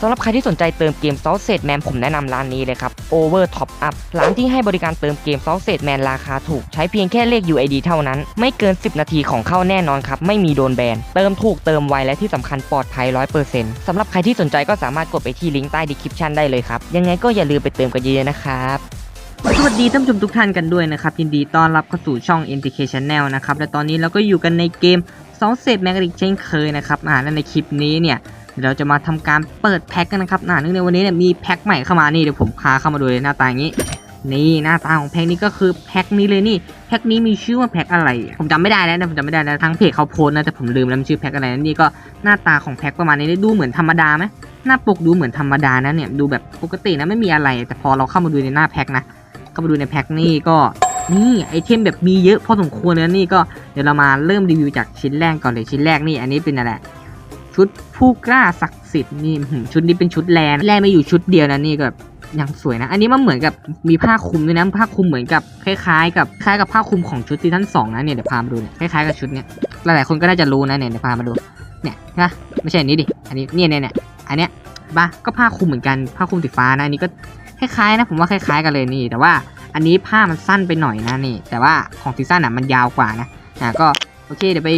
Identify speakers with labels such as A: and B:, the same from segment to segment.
A: สำหรับใครที่สนใจเติมเกม s o u t s e t Man ผมแนะนำร้านนี้เลยครับ Over Top Up ร้านที่ให้บริการเติมเกม s o u t s e t Man ราคาถูก ใช้เพียงแค่เลข UID เท่านั้น ไม่เกิน 10 นาทีของเข้าแน่นอนครับ ไม่มีโดนแบน เติมถูกเติมไวและที่สำคัญปลอดภัย 100%สำหรับใครที่สนใจก็สามารถกดไปที่ลิงก์ใต้ description ได้เลยครับ ยังไงก็อย่าลืมไปเติมกันเยอะๆนะครับสวัสดีท่านผู้ชมทุกท่านกันด้วยนะครับ ยินดีต้อนรับเข้าสู่ช่อง NTK Channel นะครับและตอนนี้เราก็อยู่กันในเกมซอสเซตแมกริกเช่นเคยนะครับอ่าและในคลิปนี้เนี่ย ดี๋ยวเราจะมาทำการเปิดแพ็คกันนะครับอ่าเนื่องในวันนี้เนี่ยมีแพ็คใหม่เข้ามานี่เดี๋ยวผมพาเข้ามาดูเลยหน้าตาอย่างนี้ นี่หน้าตาของแพ็คนี้ก็คือแพ็คนี้เลยนี่แพ็คนี้มีชื่อว่าแพ็คอะไร ผมจำไม่ได้แล้วนะผมจำไม่ได้แล้วทั้งเพจเขาโพสนะแต่ผมลืมแล้วมันชื่อแพ็คอะไรนะนี่ก็หน้าตาของแพ็คประมาณนี้ดูเหมือนธรรมดาไหมหน้าปกดูเหมือนธรรมดานะเนี่ยดูแบบปกตินะไม่มีอะไร แต่พอเราเข้ามาดูในหน้าแพ็คนะเข้ามาดูในแพ็คนี่ก็นี่ไอเทมแบบมีเยอะพอสมควรเลยนะนี่ก็เดี๋ยวเรามาเริ่มรีวิวจากชิ้นแรกก่อนเลยชิ้นแรกนี่อันนี้เป็นอะไร ชุดผู้กล้าศักดิ์สิทธิ์นี่ชุดนี้เป็นชุดแลนแลนไม่อยู่ชุดเดียวนะนี่ก็แบยังสวยนะ อันนี้มันเหมือนกับมีผ้าคลุมด้วยนะ ผ้าคลุมเหมือนกับคล้ายๆ กับคล้ายกับผ้าคลุมของชุดซีซั่นสองนะเนี่ยเดี๋ยวพามาดูเนี่ยคล้ายๆกับชุดเนี้ยหลายๆคนก็น่าจะรู้นะเนี่ยเดี๋ยวพามาดูเนี่ยนะไม่ใช่อันนี้ดิอันนี้เนี่ยเนี่ยเนี่ยอันเนี้ยบ้าก็ผ้าคลุมเหมือนกันผ้าคลุมสีฟ้านะอันนี้ก็คล้ายๆนะผมว่าคล้ายๆกันเลยนี่ แต่ว่าอันนี้ผ้ามันสั้นไปหน่อยนะนี่ แต่ว่าของซีซั่นอะมันยาวกว่านะอะก็โอเคเดี๋ยวไป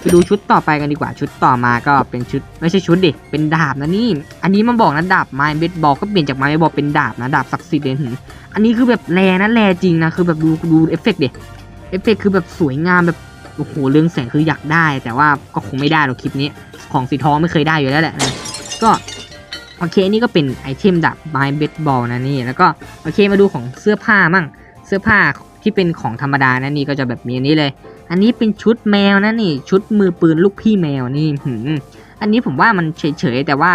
A: ไปดูชุดต่อไปกันดีกว่า ชุดต่อมาก็เป็นชุดไม่ใช่ชุดดิ เป็นดาบนะนี่ อันนี้มันบอกนะดาบไม้เบสบอลก็เปลี่ยนจากไม้เบสบอลเป็นดาบนะดาบศักดิ์สิทธิ์เลยหึอันนี้คือแบบแรงนะแรงจริงนะคือแบบดูดูเอฟเฟกต์ดิเอฟเฟกต์คือแบบสวยงามแบบโอ้โหเรื่องแสงคืออยากได้ แต่ว่าก็คงไม่ได้หรอกคลิปนี้ ของสีทองไม่เคยได้อยู่แล้วแหละนะก็โอเคนี่ก็เป็นไอเทมดาบไม้เบสบอลนะนี่แล้วก็โอเคมาดูของเสื้อผ้ามั่งเสื้อผ้าที่เป็นของธรรมดานะนี่ก็จะแบบมีอันนี้เลย อันนี้เป็นชุดแมวนะนี่ ชุดมือปืนลูกพี่แมวนี่หืมอันนี้ผมว่ามันเฉยๆแต่ว่า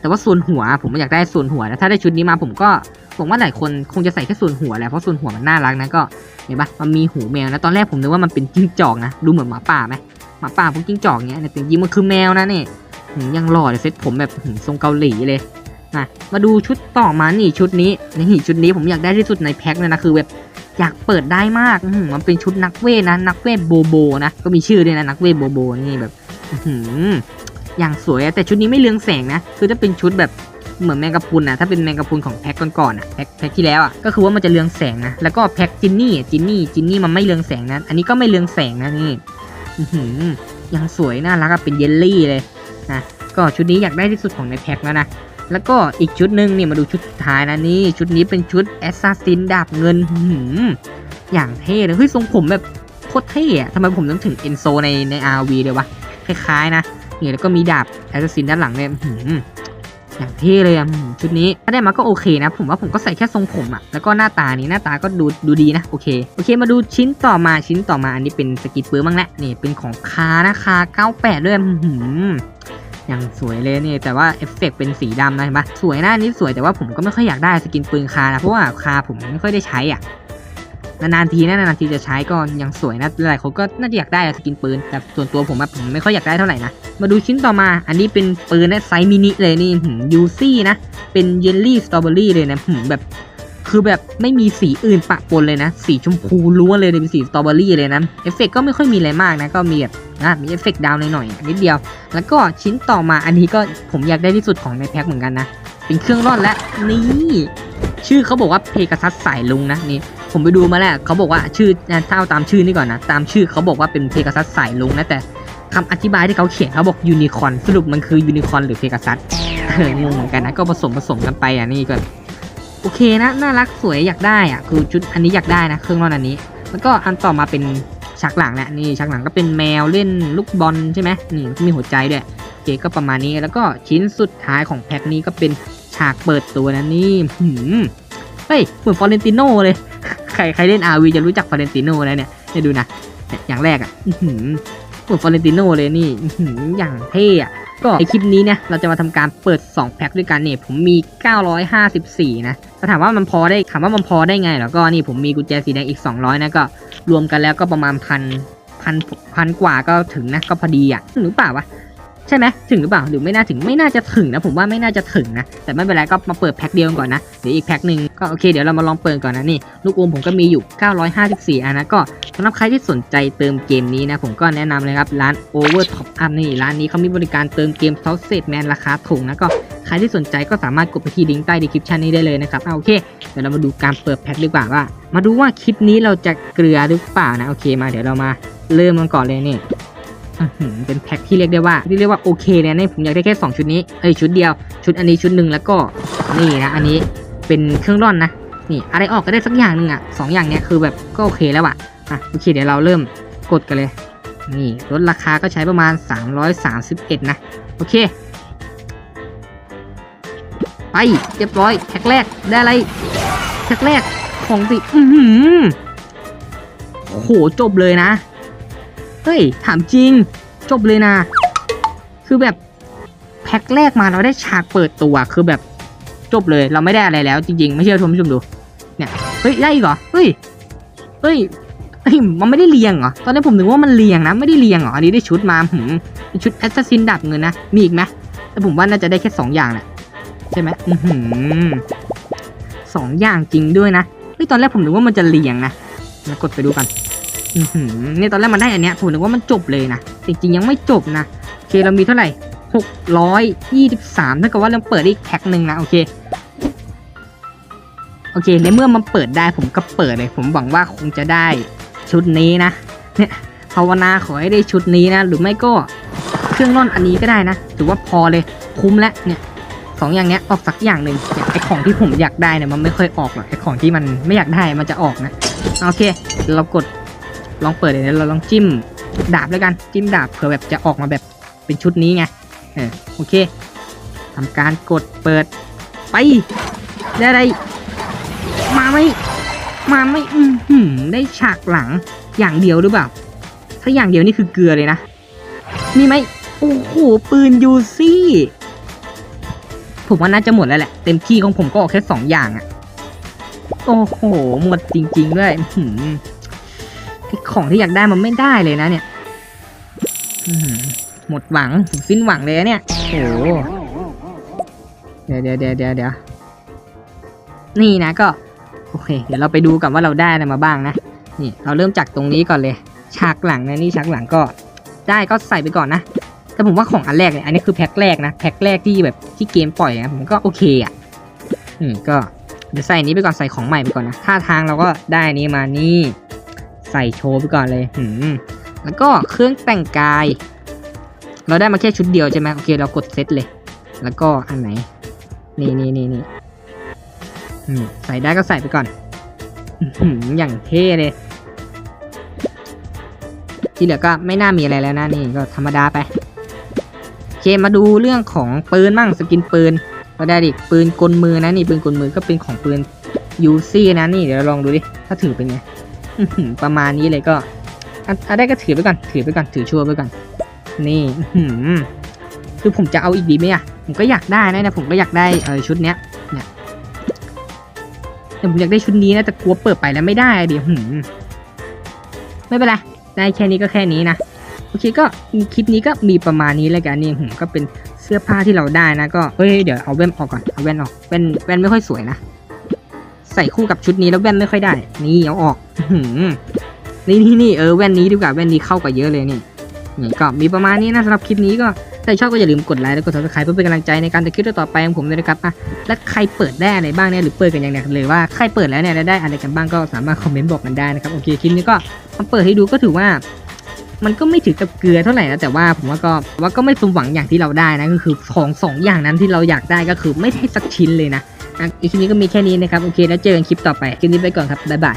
A: แต่ว่าส่วนหัว ผมอยากได้ส่วนหัวนะถ้าได้ชุดนี้มาผมก็ผมว่าหลายคนคงจะใส่แค่ส่วนหัวแหละเพราะส่วนหัวมันน่ารักนะก็เห็นปะมันมีหูแมวนะตอนแรกผมนึกว่ามันเป็นจิ้งจอกนะดูเหมือนหมาป่าไหมหมาป่าพวกจิ้งจอกเนี้ยแต่จริงๆมันคือแมวนะนี่หืมยังหล่อเลยเซ็ตผมแบบทรงเกาหลีเลยนะมาดูชุดต่อมานี่ชุดนี้นี่ชุดนี้ผมอยากได้ที่สุดในแพ็คเลยนะคือแบบ อยากเปิดได้มากมันเป็นชุดนักเวทนะ นักเวทโบโบนะก็มีชื่อด้วยนะนักเวทโบโบนี่แบบอย่างสวยแต่ชุดนี้ไม่เรืองแสงนะคือถ้าเป็นชุดแบบเหมือนแมงกะพรุนนะถ้าเป็นแมงกะพรุนของแพ็คก่อนๆอะแพ็คแพ็คที่แล้วอะก็คือว่ามันจะเรืองแสงนะแล้วก็แพ็คจินนี่จินนี่จินนี่มันไม่เรืองแสงนะอันนี้ก็ไม่เรืองแสงนะนี่ยังสวยน่ารักเป็นเยลลี่เลยนะก็ชุดนี้อยากได้ที่สุดของในแพ็คแล้วนะ แล้วก็อีกชุดหนึ่งนี่มาดูชุดสุดท้ายนะนี่ชุดนี้เป็นชุดแอสซัสซินดาบเงินหืมอย่างเท่เลยเฮ้ยทรงผมแบบโคตรเท่อะทำไมผมต้องถึงเอนโซในใน RV เลยวะคล้ายๆนะนี่แล้วก็มีดาบแอสซัสซินด้านหลังเนี่ยหืมอย่างเท่เลยอะชุดนี้ถ้าได้มาก็โอเคนะ ผมว่าผมก็ใส่แค่ทรงผมอะแล้วก็หน้าตานี้หน้าตาก็ดูดูดีนะโอเคโอเคมาดูชิ้นต่อมาชิ้นต่อมาอันนี้เป็นสกิทปื้บ้างแหละนี่เป็นของคานะคา98ด้วยหืม อย่างสวยเลยนี่แต่ว่าเอฟเฟกต์เป็นสีดำนะเห็นปะสวยหน้านี้สวยแต่ว่าผมก็ไม่ค่อยอยากได้สกินปืนคานะเพราะว่าคาผมไม่ค่อยได้ใช้อะนานๆทีนะนานๆทีจะใช้ก็ยังสวยนะหลายคนก็น่าจะอยากได้สกินปืน แต่ส่วนตัวผมอะผมไม่ค่อยอยากได้เท่าไหร่นะ มาดูชิ้นต่อมา อันนี้เป็นปืนนะไซส์มินิเลยนี่ยูซี่นะ เป็นเยลลี่สตรอเบอรี่เลยนะหืมแบบ คือแบบไม่มีสีอื่นปะปนเลยนะ สีชมพูล้วนเลยเป็นสีสตรอเบอรี่เลยนะเอฟเฟกต์ก็ไม่ค่อยมีอะไรมากนะ ก็มีแบบนะมีเอฟเฟกต์ดาวหน่อยๆนิดเดียว แล้วก็ชิ้นต่อมาอันนี้ก็ผมอยากได้ที่สุดของในแพ็คเหมือนกันนะ เป็นเครื่องร่อนและนี่ ชื่อเขาบอกว่าเพก a ซัสสายลุงนะนี่ผมไปดูมาแล้วเขาบอกว่าชื่อนะถ้าเอาตามชื่อนี่ก่อนนะตามชื่อเขาบอกว่าเป็นเพก a ซัสสายลุงนะแต่คำอธิบายที่เขาเขียนเขาบอกยูนิคอนสรุปมันคือยูนิคอนหรือเพก a ซัสเอองงเหมือนกันนะก็ผสมผสมกันไปอะนี่ก็โอ เคนะน่ารักสวยอยากได้อะคือชุดอันนี้อยากได้นะเครื่องร่อนอันนี้ แล้วก็อันต่อมาเป็นฉากหลังแหละนี่ฉากหลังก็เป็นแมวเล่นลูกบอลใช่ไหมนี่มีหัวใจด้วยโอเคก็ประมาณนี้แล้วก็ชิ้นสุดท้ายของแพ็คนี้ก็เป็นฉากเปิดตัวนะนี่หืมเฮ้ยเหมือนฟอเรนติโนเลย ใครใครเล่นอาวีจะรู้จักฟอเรนติโนแล้วเนี่ยให้ดูนะอย่างแรกอะหือเหมือนฟอเรนติโนเลยนี่อื้อหืออย่างเท่อะก็ในคลิปนี้เนี่ยเราจะมาทำการเปิด 2 แพ็คด้วยกันเนี่ยผมมี 954 นะ ถ้าถามว่ามันพอได้ถามว่ามันพอได้ไงแล้วก็นี่ผมมีกุญแจสีแดงอีก 200นะก็รวมกันแล้วก็ประมาณพันพันพันกว่าก็ถึงนะก็พอดีอะหรือเปล่าวะใช่ไหมถึงหรือเปล่าหรือไม่น่าถึงไม่น่าจะถึงนะผมว่าไม่น่าจะถึงนะแต่ไม่เป็นไรก็มาเปิดแพ็คเดียวก่อนนะเดี๋ยวอีกแพ็คหนึ่งก็โอเคเดี๋ยวเรามาลองเปิดก่อนนะนี่ลูกอมผมก็มีอยู่ 954อันนะก็สำหรับใครที่สนใจเติมเกมนี้นะผมก็แนะนำเลยครับร้าน Over Top Up นี่ร้านนี้เขามีบริการเติมเกม s o u t h e Man ราคาถูกนะก็ ใครที่สนใจก็สามารถกดไปที่ลิงก์ใต้ description นี้ได้เลยนะครับเอาโอเคเดี๋ยวเรามาดูการเปิดแพ็คดีกว่าว่า มาดูว่าคลิปนี้เราจะเกลือหรือเปล่านะโอเคมาเดี๋ยวเรามาเริ่มกันก่อนเลยนี่เป็นแพ็คที่เรียกได้ว่าที่เรียกว่าโอเคเลยนผมอยากได้แค่ 2 ชุดนี้เอ้ยชุดเดียว ชุดอันนี้ชุดหนึ่งแล้วก็นี่นะอันนี้เป็นเครื่องร่อนนะนี่อะไรออกก็ได้สักอย่างหนึ่งอะสองอย่างเนี้ยคือแบบก็โอเคแล้วอะอะโอเคเดี๋ยวเราเริ่มกดกันเลย นี่ลดราคาก็ใช้ประมาณ 331 นะ โอเค ไปเรียบร้อยแพ็คแรกได้อะไรแพ็คแรกของสิอือหือโหจบเลยนะ เฮ้ย ถามจริง จบเลยนะ คือแบบแพ็คแรกมาเราได้ฉากเปิดตัวคือแบบจบเลยเราไม่ได้อะไรแล้ว จริงๆ ไม่เชื่อชมชมดู เนี่ยเฮ้ยได้อีกเหรอเฮ้ยเฮ้ยเฮ้ยมันไม่ได้เรียงเหรอตอนนี้ผมนึกว่ามันเรียงนะไม่ได้เรียงเหรออันนี้ได้ชุดมาหืมชุดแอสซัสซินดับเงินนะมีอีกไหมแต่ผมว่าน่าจะได้แค่สองอย่างแหละ ใช่ไหมอือหือสองอย่างจริงด้วยนะเฮ้ยตอนแรกผมนึกว่ามันจะเรียงนะมากดไปดูกันอือหือเนี่ยตอนแรกมันได้อันเนี้ยผมนึกว่ามันจบเลยนะจริงๆยังไม่จบนะโอเคเรามีเท่าไหร่หกร้อยยี่สิบสามเท่ากับว่าเราเปิดอีกแพ็คหนึ่งนะโอเคโอเคในเมื่อมันเปิดได้ผมก็เปิดเลย ผมหวังว่าคงจะได้ชุดนี้นะเนี่ยภาวนาขอให้ได้ชุดนี้นะ หรือไม่ก็เครื่องร่อนอันนี้ก็ได้นะถือว่าพอเลยคุ้มแล้วเนี่ย สองอย่างเนี้ยออกสักอย่างหนึ่งเนี่ยไอของที่ผมอยากได้เนี่ยมันไม่ค่อยออกหรอกไอของที่มันไม่อยากได้มันจะออกนะโอเค เรากดลองเปิดเลยนะเราลองจิ้มดาบแล้วกันจิ้มดาบเผื่อแบบจะออกมาแบบเป็นชุดนี้ไงเออโอเคทำการกดเปิดไปได้อะไรมาไหมมาไหมอือหือได้ฉากหลังอย่างเดียวหรือเปล่า ถ้าอย่างเดียวนี่คือเกลือเลยนะมีไหมโอ้โหปืนยูซี่ ผมว่าน่าจะหมดแล้วแหละ เต็มที่ของผมก็ออกแค่สองอย่างอะโอ้โห หมดจริงๆด้วยของที่อยากได้มันไม่ได้เลยนะเนี่ยหมดหวังสิ้นหวังเลยเนี่ยโอ้โหเดี๋ยวเดี๋ยวเดี๋ยวเดี๋ยวเดี๋ยวนี่นะก็ โอเค เดี๋ยวเราไปดูกันว่าเราได้อะไรมาบ้างนะ นี่ เราเริ่มจากตรงนี้ก่อนเลย ฉากหลังนะนี่ฉากหลังก็ ได้ก็ใส่ไปก่อนนะ แต่ผมว่าของอันแรกเนี่ยอันนี้คือแพ็คแรกนะแพ็คแรกที่แบบที่เกมปล่อยนะผมก็โอเคอะอืมก็เดี๋ยวใส่อันนี้ไปก่อนใส่ของใหม่ไปก่อนนะท่าทางเราก็ได้อนี้มานี่ใส่โชว์ไปก่อนเลยอืมแล้วก็เครื่องแต่งกาย เราได้มาแค่ชุดเดียวใช่ไหมโอเคเรากดเซตเลย แล้วก็อันไหน นี่นี่นี่นี่อืมใส่ได้ก็ใส่ไปก่อนอื้อหืออย่างเท่เลย ที่เหลือก็ไม่น่ามีอะไรแล้วนะนี่ก็ธรรมดาไป เคมาดูเรื่องของปืนมั่งสกินปืนก็ได้ดิปืนกลมือนะนี่ปืนกลมือก็เป็นของปืนยูซี่นะนี่เดี๋ยวลองดูดิถ้าถือเป็นไงประมาณนี้เลยก็อะอะได้ก็ถือไปก่อนถือไปก่อนถือชัวร์ไปก่อนนี่อืคือผมจะเอาอีกดีไหมอะผมก็อยากได้นะนี่ยผมก็อยากได้เออชุดเนี้ยเนี่ยแต่ผมอยากได้ชุดนี้นะแต่กลัวเปิดไปแล้วไม่ได้ดิหืมไม่เป็นไรได้แค่นี้ก็แค่นี้นะ โอเคก็คลิปนี้ก็มีประมาณนี้แล้วกันนี่ก็เป็นเสื้อผ้าที่เราได้นะก็เฮ้ยเดี๋ยวเอาแว่นออกก่อนเอาแว่นออกแว่นแว่นไม่ค่อยสวยนะใส่คู่กับชุดนี้แล้วแว่นไม่ค่อยได้ นี่เอาออกนี่นี่นี่เออแว่นนี้ดีกว่าแว่นนี้เข้ากับเยอะเลยนี่นี่ก็มีประมาณนี้นะสำหรับคลิปนี้ก็ถ้าชอบก็อย่าลืมกดไลค์แล้วกด subscribe เพื่อเป็นกำลังใจในการทำคลิปต่อไปของผมด้วยนะครับอะแล้วใครเปิดได้อะไรบ้างเนี่ยหรือเปิดกันอย่างไรหรือว่าใครเปิดแล้วเนี่ยได้อะไรกันบ้างก็สามารถคอมเมนต์บอกกันได้นะครับโอเคคลิปนี้ก็มาเปิดให้ดูก็ถือว่า มันก็ไม่ถึงกับเกลือเท่าไหร่นะแต่ว่าผมว่าก็ว่าก็ไม่สมหวังอย่างที่เราได้นะก็คือของสองอย่างนั้นที่เราอยากได้ก็คือไม่ได้สักชิ้นเลยนะอะอีกคลิปนี้ก็มีแค่นี้นะครับโอเคแล้วเจอกันคลิปต่อไปคลิปนี้ไปก่อนครับบ๊ายบาย